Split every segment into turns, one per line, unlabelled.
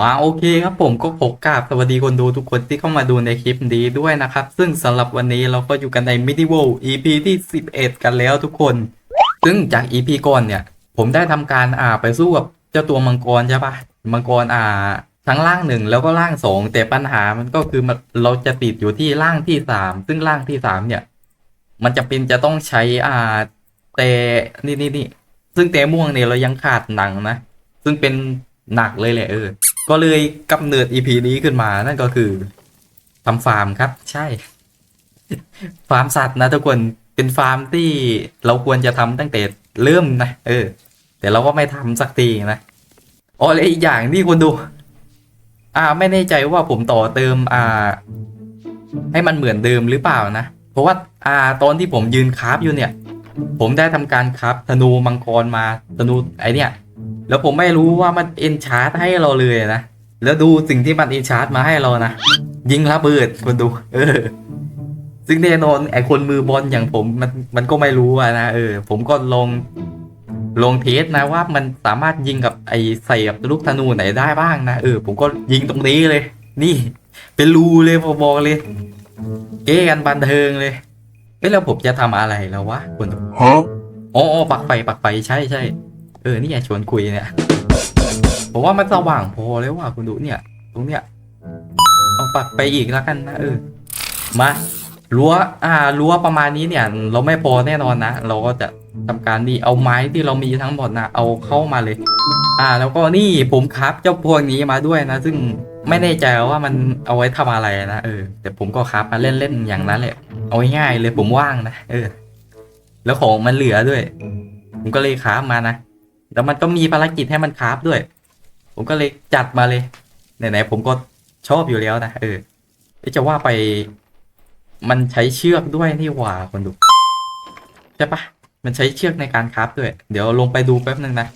มาโอเคครับผมก็ขอกราบสวัสดีคนดูทุกคนที่เข้ามาดูในคลิปนี้ด้วยนะครับ ซึ่งสำหรับวันนี้เราก็อยู่กันใน Medieval EP ที่ 11 กันแล้วทุกคน ซึ่งจาก EP ก่อนเนี่ย ผมได้ทำการอ่าไปสู้กับเจ้าตัวมังกรใช่ปะมังกรอ่าทั้งล่างหนึ่งแล้วก็ล่างสองแต่ปัญหามันก็คือมันเราจะติดอยู่ที่ล่างที่สามซึ่งล่างที่สามเนี่ย มันจะเป็นจะต้องใช้อ่าแต่นี่นี่นี่ซึ่งแต่ม่วงเนี่ยเรายังขาดหนังนะ ซึ่งเป็นหนักเลยแหละเออ ก็เลยกำเนิด EP นี้ขึ้นมานั่นก็คือทำฟาร์มครับ ใช่ ฟาร์มสัตว์นะทุกคนเป็นฟาร์มที่เราควรจะทำตั้งแต่เริ่มนะเออ แต่เราก็ไม่ทำสักทีนะอ๋อและอีกอย่างที่คุณดู อ่า ไม่แน่ใจว่าผมต่อเติมอ่า ให้มันเหมือนเดิมหรือเปล่านะเพราะว่าอ่าตอนที่ผมยืนคราฟอยู่เนี่ย ผมได้ทำการคราฟธนูมังกรมาธนูไอเนี่ย แล้วผมไม่รู้ว่ามันเอนชาร์ตให้เราเลยนะ แล้วดูสิ่งที่มันเอนชาร์ตมาให้เรานะ ยิงระเบิดคนดู เออ ซึ่งแน่นอนไอคนมือบอลอย่างผมมันมันก็ไม่รู้อะนะเออ ผมก็ลองลองเทสนะว่ามันสามารถยิงกับไอใส่กับลูกธนูไหนได้บ้างนะเออ ผมก็ยิงตรงนี้เลย นี่ เป็นรูเลยพอบอกเลย เก้กันบันเทิงเลยเอ้ยแล้วผมจะทำอะไรแล้ววะคนดู
Huh?
อ๋ออ๋อปักไฟปักไฟใช่ใช่ เออนี่ไงชวนคุยเนี่ยผมว่ามันสว่างพอแล้วว่ะคุณดูเนี่ย ตรงเนี้ยเอาปักไปอีกแล้วกันนะเออมารั้วอ่ารั้วประมาณนี้เนี่ย เราไม่พอแน่นอนนะเราก็จะทำการนี่เอาไม้ที่เรามีทั้งหมดนะเอาเข้ามาเลย อ่า แล้วก็นี่ผมครับเจ้าพวกนี้มาด้วยนะ ซึ่งไม่แน่ใจว่ามันเอาไว้ทำอะไรนะเออแต่ผมก็ครับมาเล่นๆอย่างนั้นแหละเอาง่ายๆเลยผมว่างนะเออ แล้วของมันเหลือด้วย ผมก็เลยคราฟมานะ แล้วมันก็มีภารกิจให้มันคราฟด้วย ผมก็เลยจัดมาเลย ไหนๆผมก็ชอบอยู่แล้วนะเออจะว่าไป มันใช้เชือกด้วยนี่หว่าคนดูใช่ปะมันใช้เชือกในการคราฟด้วย เดี๋ยวลงไปดูแป๊บนึงนะ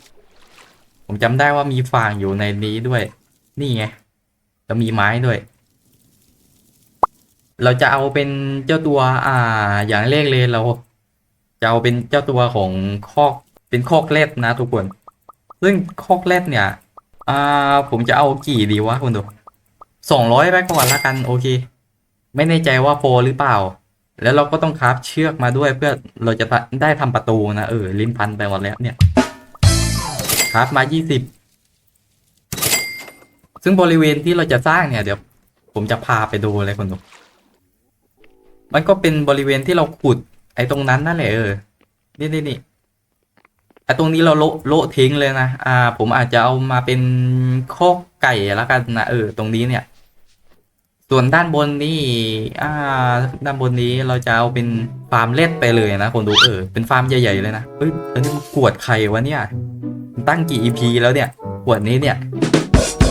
ผมจำได้ว่ามีฟางอยู่ในนี้ด้วย นี่ไงแล้วมีไม้ด้วย เราจะเอาเป็นเจ้าตัว อ่า อย่างแรกเลยเราจะเอาเป็นเจ้าตัวของคอก เป็นคอกเล็ดนะทุกคน ซึ่งคอกเล็ดเนี่ย อ่า ผมจะเอากี่ดีวะคุณดูสองร้อยไปก่อนละกันโอเค ไม่แน่ใจว่าโฟหรือเปล่า แล้วเราก็ต้องคราฟเชือกมาด้วยเพื่อเราจะได้ทำประตูนะเออลิ้นพันไปหมดแล้วเนี่ยคราฟมายี่สิบซึ่งบริเวณที่เราจะสร้างเนี่ยเดี๋ยวผมจะพาไปดูเลยคุณดูมันก็เป็นบริเวณที่เราขุดไอ้ตรงนั้นนั่นแหละเออ นี่นี่นี่ อตรงนี้เราโละโละทิ้งเลยนะ อ่า ผมอาจจะเอามาเป็นคอกไก่แล้วกันนะเออ ตรงนี้เนี่ย ส่วนด้านบนนี่ อ่า ด้านบนนี้เราจะเอาเป็นฟาร์มเล็ดไปเลยนะคนดูเออ เป็นฟาร์มใหญ่ๆเลยนะ เฮ้ยอันนี้มันกวดใครวะเนี่ย ตั้งกี่ EP แล้วเนี่ยกวดนี้เนี่ย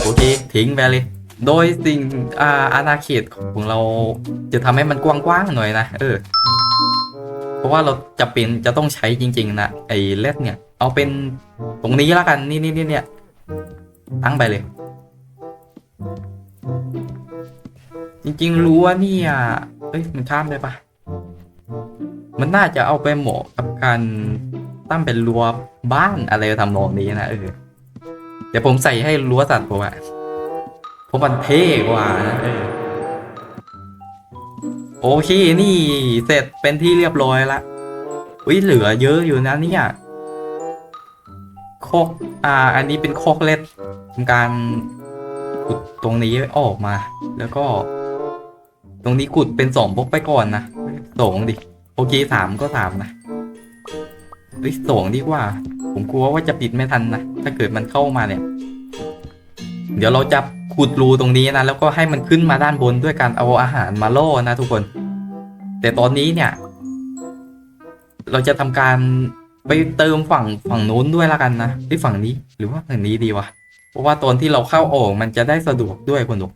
โอเค ทิ้งไปเลย โดยสิ่ง อ่า อาณาเขตของเราจะทำให้มันกว้างๆหน่อยนะ เออ เพราะว่าเราจะเป็นจะต้องใช้จริง ๆ นะไอ้เล็ดเนี่ย เอาเป็นตรงนี้แล้วกันนี่นี่นี่เนี่ยตั้งไปเลย จริงๆรู้ว่านี่อะเอ้ยมันข้ามได้ปะมันน่าจะเอาไปเหมาะกับการตั้งเป็นรั้วบ้านอะไรทำนองนี้นะเออเดี๋ยวผมใส่ให้รั้วสัตว์ผมอะเพราะมันเท่กว่านะเออ โอเคนี่เสร็จเป็นที่เรียบร้อยละอุ้ยเหลือเยอะอยู่นะเนี่ยคอกอ่า อันนี้เป็นคอกเล็ดทำการขุดตรงนี้ออกมา แล้วก็ ตรงนี้ขุดเป็นสองบล็อกไปก่อนนะสองดิ โอเคสามก็สามนะเฮ้ยสองดีกว่า ผมกลัวว่าจะปิดไม่ทันนะ ถ้าเกิดมันเข้ามาเนี่ย เดี๋ยวเราจะขุดรูตรงนี้นะแล้วก็ให้มันขึ้นมาด้านบนด้วยการเอาอาหารมาล่อนะทุกคน แต่ตอนนี้เนี่ย เราจะทำการไปเติมฝั่งฝั่งนู้นด้วยละกันนะที่ฝั่งนี้หรือว่าฝั่งนี้ดีวะเพราะว่าตอนที่เราเข้าออกมันจะได้สะดวกด้วยคนดู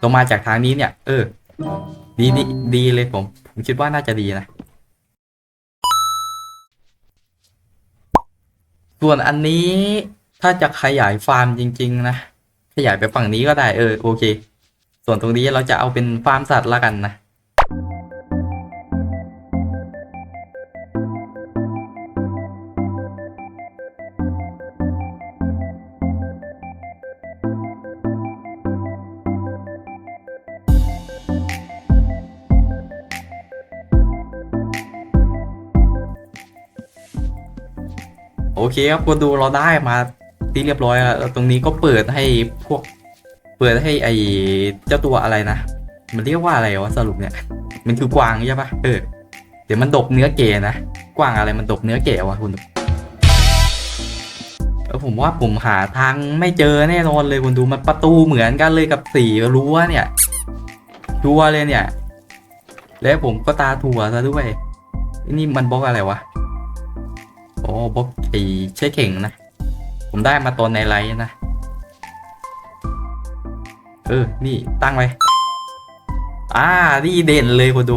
เรามาจากทางนี้เนี่ย เออ ดีดีดีเลยผมผมคิดว่าน่าจะดีนะส่วนอันนี้ ถ้าจะขยายฟาร์มจริง ๆ นะ ขยายไปฝั่งนี้ก็ได้เออโอเค ส่วนตรงนี้เราจะเอาเป็นฟาร์มสัตว์ละกันนะโอเคครับคนดูเราได้มา ที่เรียบร้อยแล้วตรงนี้ก็เปิดให้พวก เปิดให้ไอเจ้าตัวอะไรนะ มันเรียกว่าอะไรวะสรุปเนี่ย มันคือกวางใช่ปะเออ เดี๋ยวมันดบเนื้อเก๋นะ กวางอะไรมันดบเนื้อเก๋วะคุณดูเออผมว่าผมหาทางไม่เจอแน่นอนเลยคุณดูมันประตูเหมือนกันเลยกับสีรั้วเนี่ยรัวเลยเนี่ย แล้วผมก็ตาถั่วซะด้วย นี่มันบล็อกอะไรวะ อ๋อบล็อกไอ้ใช้เข่งนะ ผมได้มาตอนในไลน์นะ เออ นี่ตั้งไว้ อ่า นี่เด่นเลยคนดู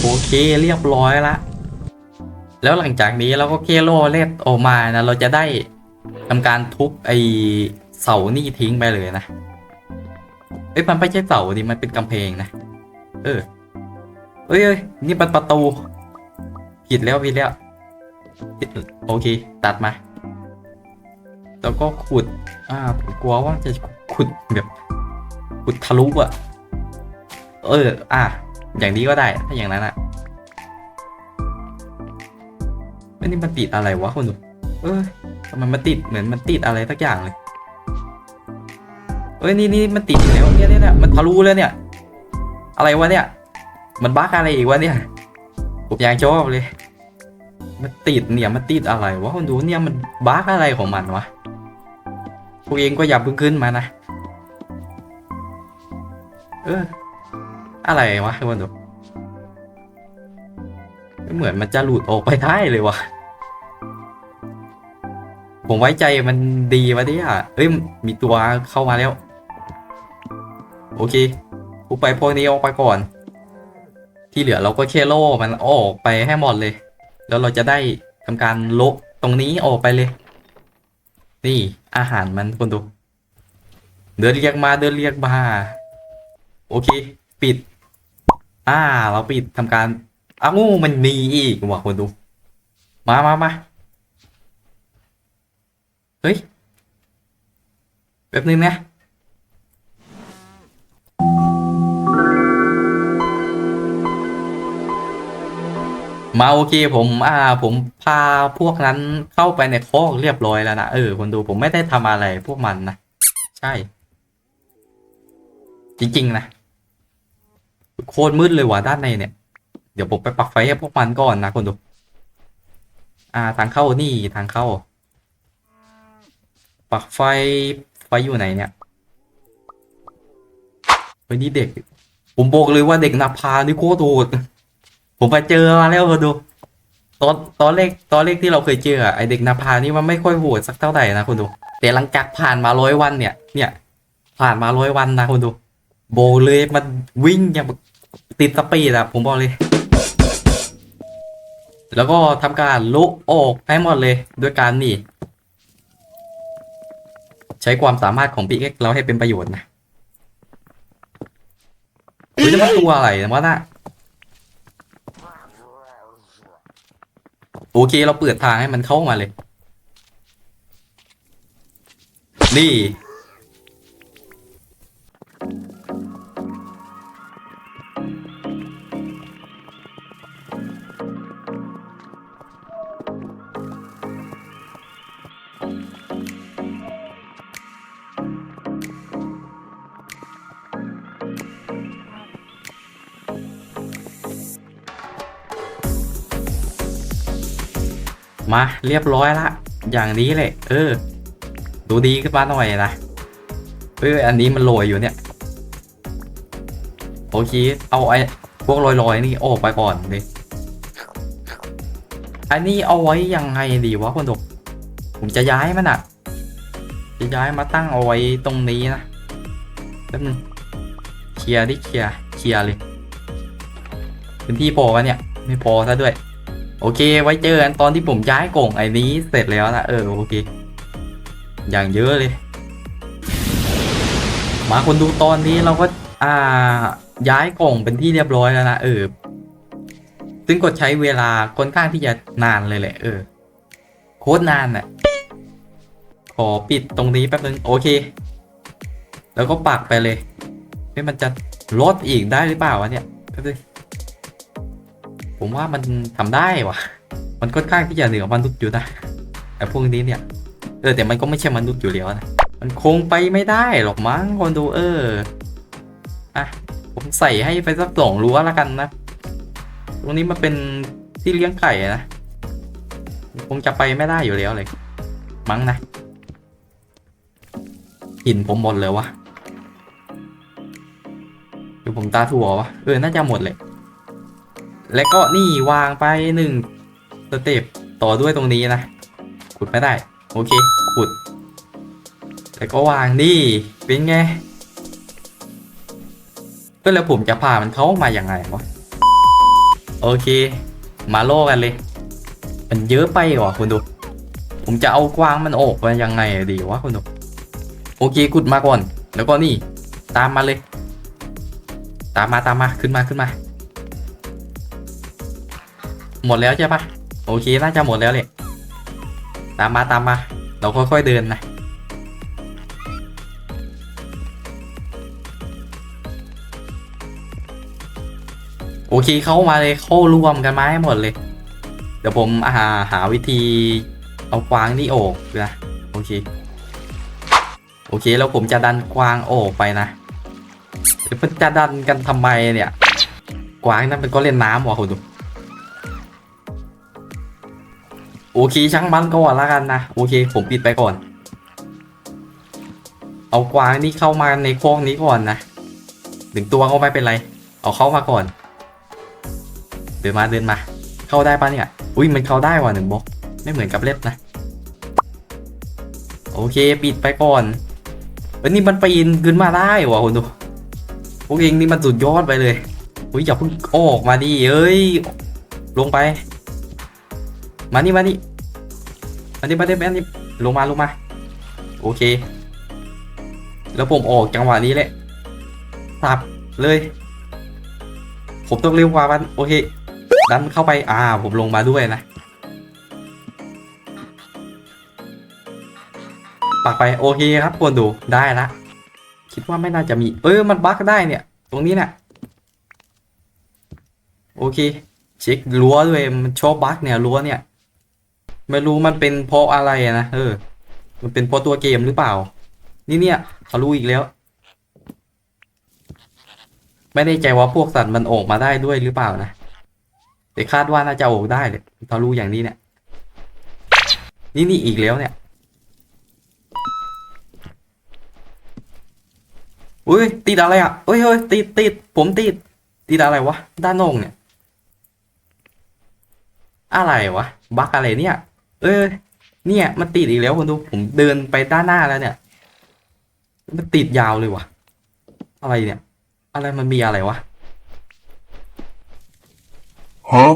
โอเคเรียบร้อยละ แล้วหลังจากนี้เราก็เคโลเล็ดออกมานะ เราจะได้ทำการทุบไอเสานี่ทิ้งไปเลยนะ เอ้ยมันไม่ใช่เสาดิมันเป็นกำแพงนะ เออเอ้ยเอ้ยนี่มันประตู ผิดแล้วผิดแล้ว โอเค ตัดมา แล้วก็ขุด อ่าผมกลัวว่าจะขุดแบบขุดทะลุอะเออ อะ อย่างนี้ก็ได้ ถ้าอย่างนั้นอะไม่นี่มันติดอะไรวะคนดูเออทำไมมันติดเหมือนมันติดอะไรสักอย่างเลย เอ้ยนี่นี่มันติดอยู่แล้วเนี่ยเนี่ยมันทะลุแล้วเนี่ย อะไรวะเนี่ย มันบั๊กอะไรอีกวะเนี่ย ผมอยากชอบเลย มันติดเนี่ยมันติดอะไรวะคนดูเนี่ยมันบั๊กอะไรของมันวะพวกเองก็อย่าเพิ่งขึ้นมานะ เออ อะไรวะคนดูเหมือนมันจะหลุดออกไปได้เลยวะผมไว้ใจมันดีวะเนี่ยเอ้ย มีตัวเข้ามาแล้ว โอเค กูไปพวกนี้ออกไปก่อน ที่เหลือเราก็แค่โล่มันออกไปให้หมดเลย แล้วเราจะได้ทำการโละตรงนี้ออกไปเลย นี่อาหารมันคนดู เดินเรียกมาเดินเรียกมาโอเค ปิด อ่า เราปิดทำการอ้าวมันมีอีกว่ะคนดู มามามาเฮ้ย แป๊บนึงนะ มาโอเคผมอ่า ผมพาพวกนั้นเข้าไปในคอกเรียบร้อยแล้วนะเออคนดูผมไม่ได้ทำอะไรพวกมันนะใช่ จริงๆนะโคตรมืดเลยว่ะด้านในเนี่ย เดี๋ยวผมไปปักไฟให้พวกมันก่อนนะคนดู อ่าทางเข้านี่ทางเข้า ปักไฟไฟอยู่ไหนเนี่ยเฮ้ยนี่เด็ก ผมบอกเลยว่าเด็กนาพานี่โคตรโหด ผมไปเจอมาแล้วมาดู ตอนตอนเลขตอนเลขที่เราเคยเจออะไอเด็กนาพานี่มันไม่ค่อยโหดสักเท่าไหร่นะคุณดู แต่หลังจากผ่านมาร้อยวันเนี่ย เนี่ย ผ่านมาร้อยวันนะคุณดู โบเลยมันวิ่งอย่างติดสปีดอะผมบอกเลย แล้วก็ทำการลุกออกให้หมดเลยด้วยการนี่ ใช้ความสามารถของปีเอ็กเราให้เป็นประโยชน์นะเฮ้ยนี่มันตัวอะไรนะวะน่ะ โอเค เราเปิดทางให้มันเข้ามาเลย นี่ มาเรียบร้อยละ อย่างนี้เลย เออ ดูดีขึ้นมาหน่อยนะเอออันนี้มันโรยอยู่เนี่ย โอเค เอาไอ้พวกลอยๆนี่ออกไปก่อนเลยอันนี้เอาไว้ยังไงดีวะคนดูผมจะย้ายมันอะจะย้ายมาตั้งเอาไว้ตรงนี้นะแป๊บนึงเคลียร์ดิเคลียร์เคลียร์เลยพื้นที่พอวะเนี่ย ไม่พอซะด้วย โอเค ไว้เจอกันตอนที่ผมย้ายกล่องไอ้นี้เสร็จแล้วนะเออโอเค อย่างเยอะเลย มาคนดูตอนนี้เราก็อ่าย้ายกล่องเป็นที่เรียบร้อยแล้วนะเออ ซึ่งก็ใช้เวลาค่อนข้างที่จะนานเลยแหละเออ โคตรนานน่ะ ขอปิดตรงนี้แป๊บนึงโอเค แล้วก็ปักไปเลยเฮ้มันจะลดอีกได้หรือเปล่าวะเนี่ยก็เลย ผมว่ามันทำได้วะมันค่อนข้างที่จะเหนือมนุษย์อยู่นะไอ้พวกนี้เนี่ย เออแต่มันก็ไม่ใช่มนุษย์อยู่แล้วนะ มันคงไปไม่ได้หรอกมั้งคนดูเออ อะ ผมใส่ให้ไปสักสองรั้วล้วกันนะ ตรงนี้มันเป็นที่เลี้ยงไก่นะ คงจะไปไม่ได้อยู่แล้วเลย มั้งนะหินผมหมดเลยวะหรือผมตาถั่ววะ เออ น่าจะหมดเลย แล้วก็นี่วางไปหนึ่งสเต็ปต่อด้วยตรงนี้นะขุดไม่ได้ โอเคขุด แล้วก็วางนี่เป็นไงก็แล้วผมจะพามันเข้ามาอย่างไงวะโอเค มาโลกันเลย มันเยอะไปว่ะคุณดู ผมจะเอากวางมันออกมายังไงดีวะคุณดูโอเคขุดมาก่อน แล้วก็นี่ ตามมาเลย ตามมาตามมาขึ้นมาขึ้นมา หมดแล้วใช่ปะโอเคน่าจะหมดแล้วเลยตามมาตามมา เราค่อยๆเดินนะโอเคเข้ามาเลยเข้ารวมกันมาให้หมดเลย เดี๋ยวผมหาหาวิธีเอากวางนี่ออกนะโอเคโอเคแล้วผมจะดันกวางออกไปนะเดี๋ยวมันจะดันกันทำไมเนี่ย กวางนั่นมันก็เล่นน้ำว่ะคุณดู โอเคช่างมันก่อนละกันนะโอเค ผมปิดไปก่อน เอากวางนี่เข้ามาในโค้งนี้ก่อนนะถึงตัวก็ไม่เป็นไร เอาเข้ามาก่อน เดินมาเดินมา เข้าได้ปะเนี่ยอุ้ยมันเข้าได้ว่ะหนึ่งบล็อกไม่เหมือนกับเล็บนะ โอเคปิดไปก่อนเอ้ยนี่มันปีนขึ้นมาได้ว่ะคุณดูพวกเองนี่มันสุดยอดไปเลยอุ้ยอย่าเพิ่งออกมาดิเอ้ยลงไป มานี่มานี่มานี่มานี่มานี่ลงมาลงมา โอเค แล้วผมออกจังหวะนี้แหละสับเลย ผมต้องเร็วกว่ามันโอเคดันเข้าไปอ่า ผมลงมาด้วยนะปักไปโอเคครับควรดูได้ละคิดว่าไม่น่าจะมี เออมันบั๊กได้เนี่ย ตรงนี้เนี่ยโอเค เช็ครั้วด้วยมันชอบบั๊กเนี่ยรั้วเนี่ย ไม่รู้มันเป็นเพราะอะไรอะนะเออ มันเป็นเพราะตัวเกมหรือเปล่า นี่เนี่ยเขารู้อีกแล้ว ไม่แน่ใจว่าพวกสัตว์มันออกมาได้ด้วยหรือเปล่านะแต่คาดว่าน่าจะออกได้เลยถ้ารู้อย่างนี้เนี่ย นี่นี่อีกแล้วเนี่ยอุ้ยติดอะไรอะเฮ้ยเฮ้ยติดติดผมติดติดอะไรวะ ด้านนอกเนี่ย อะไรวะ บั๊กอะไรเนี่ย เออ เนี่ยมันติดอีกแล้วคุณดูผมเดินไปด้านหน้าแล้วเนี่ย มันติดยาวเลยวะอะไรเนี่ย อะไรมันมีอะไรวะ
Huh?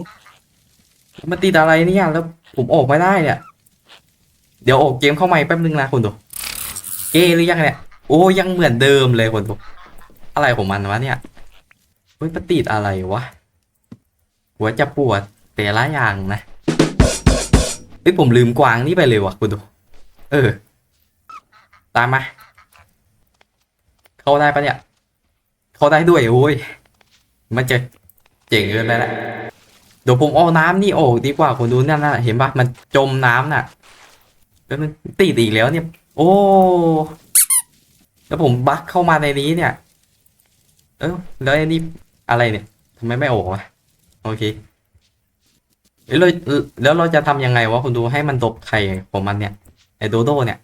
มันติดอะไรเนี่ยแล้วผมออกไม่ได้เนี่ย เดี๋ยวออกเกมเข้าใหม่แป๊บนึงนะคุณดูเกหรือยังเนี่ยโอ้ยังเหมือนเดิมเลยคุณดูอะไรของมันวะเนี่ยเฮ้ยมันติดอะไรวะหัวจะปวดแต่ละอย่างนะ เฮ้ยผมลืมกวางนี่ไปเลยว่ะคุณดู เออ ตามมา เข้าได้ปะเนี่ย เข้าได้ด้วยโอ้ยมันจะเจ๋งเกินไปแล้วเดี๋ยวผมเอาน้ำนี่ออกดีกว่าคุณดูนั่นน่ะเห็นปะมันจมน้ำน่ะ แล้วมันติดอีกแล้วเนี่ย โอ้แล้วผมบั๊กเข้ามาในนี้เนี่ย เออแล้วไอ้นี่อะไรเนี่ยทำไมไม่ออกวะโอเค แล้วเราแล้วเราจะทำยังไงวะคุณดูให้มันตบไข่ของมันเนี่ยไอโดโดเนี่ย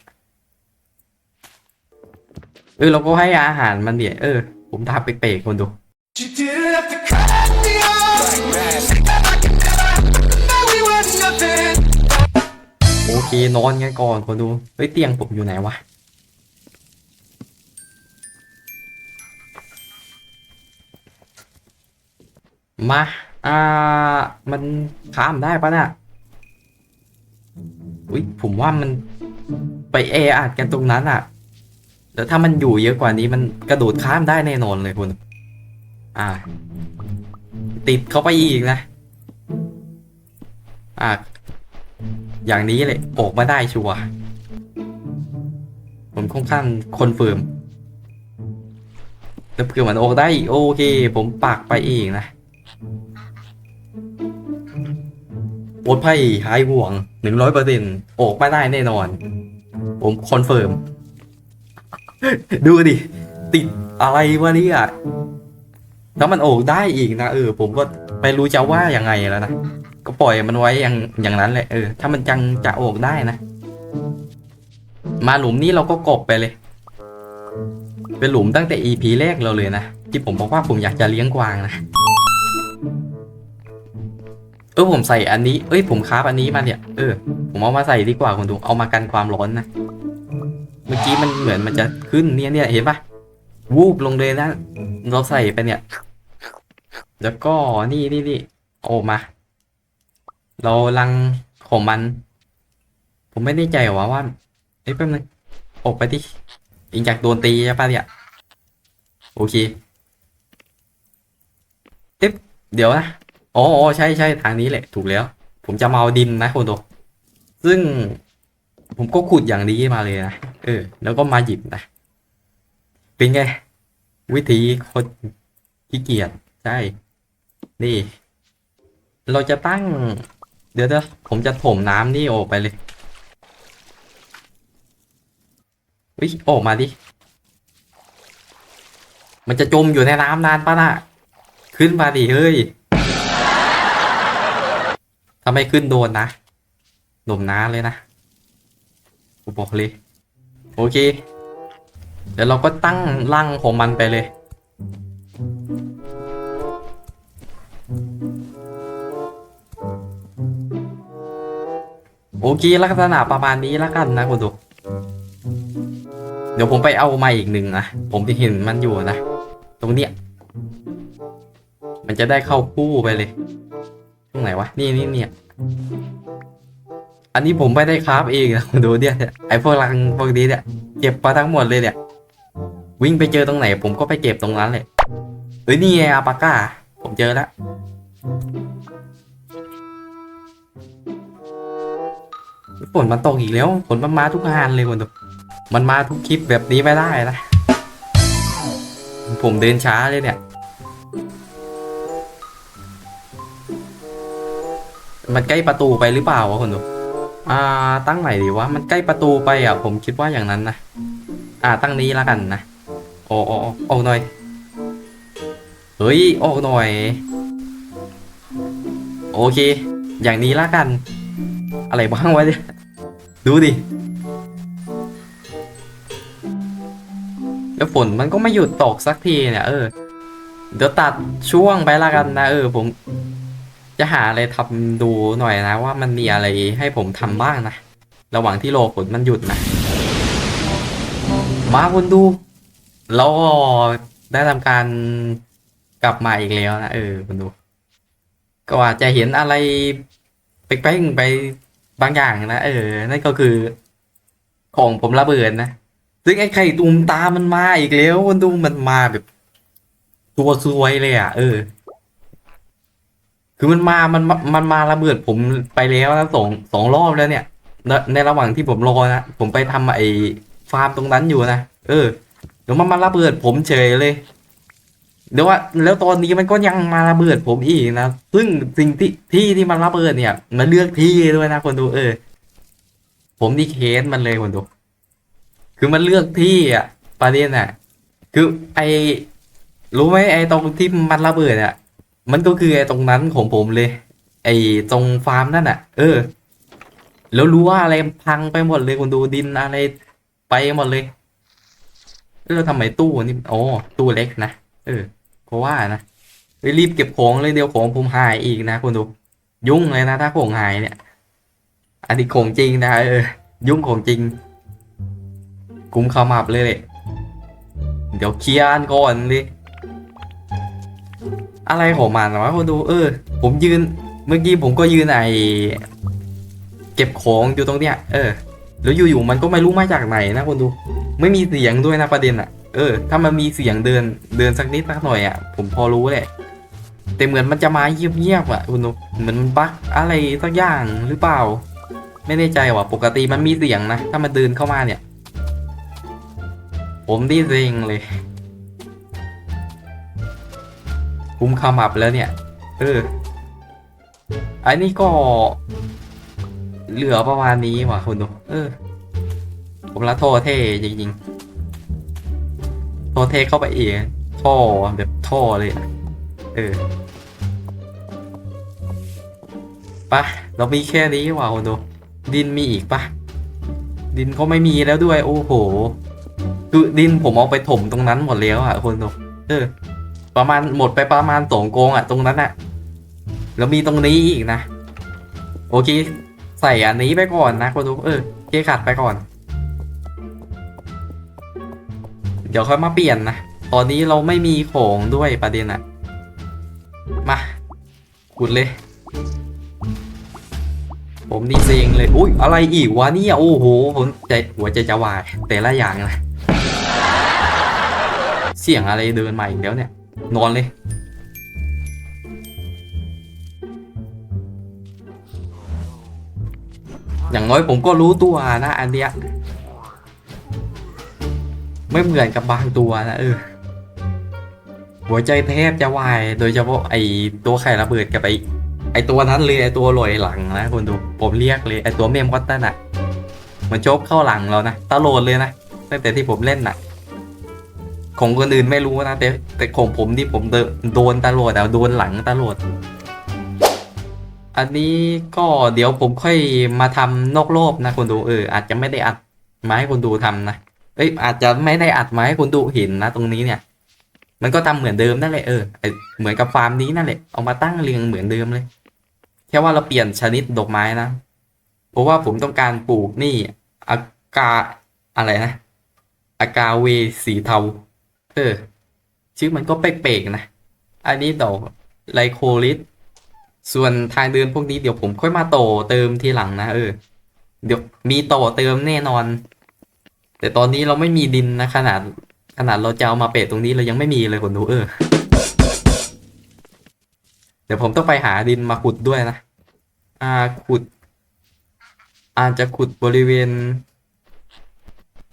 เออเราก็ให้อาหารมันเดี๋ยเออ ผมทำเป๊กๆคุณดู โอเคนอนกันก่อนคนดูเฮ้ยเตียงผมอยู่ไหนวะมา อ่า มันข้ามได้ปะเนี่ยอุ้ยผมว่ามันไปแออัดกันตรงนั้นอะแล้วถ้ามันอยู่เยอะกว่านี้มันกระโดดข้ามได้แน่นอนเลยคุณ อ่า ติดเข้าไปอีกนะ อ่า อย่างนี้เลยออกมาได้ชัวร์ผมค่อนข้างคอนเฟิร์มแล้วเผื่อมันออกได้อีกโอเค ผมปากไปเองนะ ปลดภัยหายห่วงหนึ่งร้อยเปอร์เซ็นต์ออกไม่ได้แน่นอน ผมคอนเฟิร์ม ดูดิ ติดอะไรวะเนี่ยถ้ามันออกได้อีกนะเออ ผมก็ไม่รู้จะว่ายังไงแล้วนะ ก็ปล่อยมันไว้อย่างอย่างนั้นแหละเออ ถ้ามันจังจะออกได้นะ มาหลุมนี้เราก็กบไปเลย เป็นหลุมตั้งแต่ EP แรกเราเลยนะ ที่ผมบอกว่าผมอยากจะเลี้ยงกวางนะ เออผมใส่อันนี้ เอ้ยผมคราฟอันนี้มาเนี่ย เออ ผมเอามาใส่ดีกว่าคุณดู เอามากันความร้อนนะ เมื่อกี้มันเหมือนมันจะขึ้นเนี่ยเนี่ยเห็นปะวูบลงเลยนะ เราใส่ไปเนี่ย แล้วก็นี่นี่นี่โอามา เราลังของมัน ผมไม่แน่ใจว่าว่าเอ้ยแป๊บนึงออกไปดิอิงจากโดนตีใช่ปะเนี่ย โอเค เอ๊ะเดี๋ยวนะ อ๋อใช่ใช่ทางนี้แหละถูกแล้ว ผมจะมาเอาดินนะคุณโตซึ่งผมก็ขุดอย่างดีมาเลยนะเออ แล้วก็มาหยิบนะเป็นไง วิธีคนขี้เกียจใช่ นี่ เราจะตั้ง เดี๋ยวเดี๋ยวผมจะถมน้ำนี่ออกไปเลยวิออกมาดิ มันจะจมอยู่ในน้ำนานปะน่ะ ขึ้นมาดิเฮ้ย ถ้าไม่ขึ้นโดนนะโดมน้าเลยนะกูบอกเลย โอเค เดี๋ยวเราก็ตั้งร่างของมันไปเลยโอเคลักษณะประมาณนี้แล้วกันนะคุณดูเดี๋ยวผมไปเอามาอีกหนึ่งนะ ผมจะเห็นมันอยู่นะ ตรงเนี้ย มันจะได้เข้าคู่ไปเลย รงไหนวะ นี่นี่เนี่ย อันนี้ผมไม่ได้คราฟเองนะดูเนี่ยไอ้พวกรังพวกนี้เนี่ย เก็บมาทั้งหมดเลยเนี่ย วิ่งไปเจอตรงไหน ผมก็ไปเก็บตรงนั้นเลยเฮ้ยนี่ไงอาปาก้า ผมเจอแล้วฝนมันตกอีกแล้วฝนมันมาทุกงานเลยคุณดูมันมาทุกคลิปแบบนี้ไม่ได้นะ ผมเดินช้าเลยเนี่ย มันใกล้ประตูไปหรือเปล่าวะคุณดูอ่าตั้งไหนดีวะมันใกล้ประตูไปอะ ผมคิดว่าอย่างนั้นนะอ่าตั้งนี้แล้วกันนะโอ้โอ้โอ้ออกหน่อย เฮ้ยออกหน่อย โอเค อย่างนี้ละกัน อะไรบ้างวะเนี่ยดูดิแล้วฝนมันก็ไม่หยุดตกสักทีเนี่ยเออเดี๋ยวตัดช่วงไปละกันนะเออผม จะหาอะไรทำดูหน่อยนะ ว่ามันมีอะไรให้ผมทำบ้างนะ ระหว่างที่รอฝนมันหยุดนะ มาคุณดู เราก็ได้ทำการกลับมาอีกแล้วนะเออคุณดู ก็อาจจะเห็นอะไรแปลกๆไปบางอย่างนะเออ นั่นก็คือ ของผมระเบิดนะซึ่งไอ้ไข่ตูมตามันมาอีกแล้วคุณดูมันมาแบบ ตัวซวยเลยอะ เออ คือมันมา มันมามันมาระเบิดผมไปแล้วนะสองสองรอบแล้วเนี่ย ในในระหว่างที่ผมรอนะ ผมไปทำไอ้ฟาร์มตรงนั้นอยู่นะ เออ เดี๋ยวมันมาระเบิดผมเฉยเลย เดี๋ยวว่า แล้วตอนนี้มันก็ยังมาระเบิดผมอีกนะ ซึ่งสิ่งที่ที่ที่มันระเบิดเนี่ย มันเลือกที่ด้วยนะคนดู เออ ผมนี่เคสมันเลยคนดู คือมันเลือกที่อะประเด็นอะ คือไอรู้ไหมไอตรงที่มันระเบิดอะ มันก็คือไอ้ตรงนั้นของผมเลย ไอ้ตรงฟาร์มนั่นอะ เออ แล้วรู้ว่าอะไรพังไปหมดเลยคนดูดินอะไรไปหมดเลยเออทำไมตู้นี่โอ้ตู้เล็กนะเออเพราะว่านะไปรีบเก็บของเลยเดี๋ยวของผมหายอีกนะคนดู ยุ่งเลยนะถ้าของหายเนี่ย อันนี้ของจริงนะเออ ยุ่งของจริงกุมขมับเลยเลยเดี๋ยวเคลียร์อันก่อนเลย อะไรของมันวะคนดู เออ ผมยืน เมื่อกี้ผมก็ยืนไอเก็บของอยู่ตรงเนี้ย เออ แล้วอยู่ๆมันก็ไม่รู้มาจากไหนนะคนดู ไม่มีเสียงด้วยนะประเด็นอะเออ ถ้ามันมีเสียงเดินเดินสักนิดสักหน่อยอะผมพอรู้แหละ แต่เหมือนมันจะมาเงียบๆอะคุณดูเหมือนมันบั๊กอะไรสักอย่างหรือเปล่า ไม่แน่ใจว่ะ ปกติมันมีเสียงนะ ถ้ามันเดินเข้ามาเนี่ย ผมดีเซ็งเลย คุ้มขมับแล้วเนี่ย เออ อันนี้ก็ เหลือประมาณนี้ว่ะคุณดู เออ ผมละโทเท่จริงๆ โทเท่เข้าไปอีกท่อแบบท่อเลย เออปะเรามีแค่นี้ว่ะคุณดู ดินมีอีกปะดินก็ไม่มีแล้วด้วย โอ้โห คือดินผมเอาไปถมตรงนั้นหมดแล้วอะคุณดู เออ ประมาณหมดไปประมาณสองโกงอะตรงนั้นอะแล้วมีตรงนี้อีกนะ โอเค ใส่อันนี้ไปก่อนนะคุณดูเออเคขัดไปก่อน เดี๋ยวค่อยมาเปลี่ยนนะ ตอนนี้เราไม่มีของด้วยประเด็นอะมาขุดเลย ผมนี่เซงเลย อุ้ยอะไรอีกวะเนี่ยโอ้โหผมใจหัวใจจะวายแต่ละอย่างนะเสียงอะไรเดินมาอีกแล้วเนี่ย นอนเลย อย่างน้อยผมก็รู้ตัวนะอันเนี้ยไม่เหมือนกับบางตัวนะเออ หัวใจแทบจะวาย โดยเฉพาะไอตัวไข่ระเบิดกับไอไอตัวนั้นเลยไอตัวลอยหลังนะคุณดูผมเรียกเลยไอตัวเมมวัตตันอะมันโจบเข้าหลังเรานะตลอดเลยนะตั้งแต่ที่ผมเล่นน่ะ ของคนอื่นไม่รู้นะแต่แต่ของผมที่ผมเดโดนตลอดแต่โดนหลังตลอดอันนี้ก็เดี๋ยวผมค่อยมาทำนอกรอบนะคุณดูเอออาจจะไม่ได้อัดมาให้คุณดูทำนะเอ้ยอาจจะไม่ได้อัดมาให้คุณดูเห็นนะตรงนี้เนี่ย มันก็ทำเหมือนเดิมนั่นแหละเออเหมือนกับฟาร์มนี้นั่นแหละเอามาตั้งเรียงเหมือนเดิมเลยแค่ว่าเราเปลี่ยนชนิดดอกไม้นะเพราะว่าผมต้องการปลูกนี่อากาอะไรนะอากาเวสีเทา ออ ชื่อมันก็เป๊กๆนะ อันนี้ดอกไลโคลิสส่วนทางเดินพวกนี้เดี๋ยวผมค่อยมาต่อเติมทีหลังนะเออ เดี๋ยวมีต่อเติมแน่นอน แต่ตอนนี้เราไม่มีดินนะ ขนาดขนาดเราจะเอามาเปะตรงนี้เรายังไม่มีเลยคนดูเออ เดี๋ยวผมต้องไปหาดินมาขุดด้วยนะ อ่าขุด อาจจะขุดบริเวณ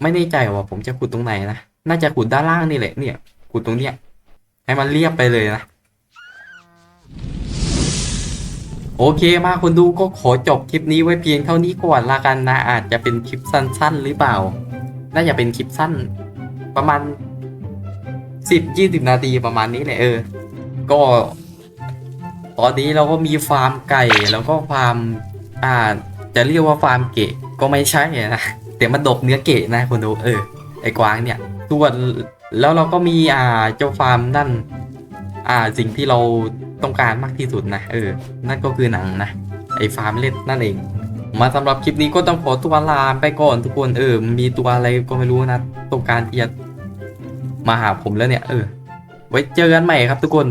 ไม่แน่ใจว่าผมจะขุดตรงไหนนะน่าจะขุดด้านล่างนี่แหละเนี่ยขุดตรงเนี้ยให้มันเรียบไปเลยนะโอเคมาคนดูก็ขอจบคลิปนี้ไว้เพียงเท่านี้ก่อนละกันนะ อาจจะเป็นคลิปสั้น ๆ หรือเปล่า น่าจะเป็นคลิปสั้น ประมาณสิบยี่สิบนาทีประมาณนี้แหละเออ ก็ ตอนนี้เราก็มีฟาร์มไก่แล้วก็ฟาร์มอ่าจะเรียกว่าฟาร์มเกะก็ไม่ใช่นะแต่มันดกเนื้อเกะนะคนดูเออ ไอ้กวางเนี่ยส่วนแล้วเราก็มีอ่าเจ้าฟาร์มนั่น อ่าสิ่งที่เราต้องการมากที่สุดนะเออ นั่นก็คือหนังนะไอ้ฟาร์มเล็ดนั่นเอง มาสำหรับคลิปนี้ก็ต้องขอตัวลาไปก่อนทุกคนเออ มีตัวอะไรก็ไม่รู้นะต้องการเอียดมาหาผมแล้วเนี่ย เออ ไว้เจอกันใหม่ครับทุกคน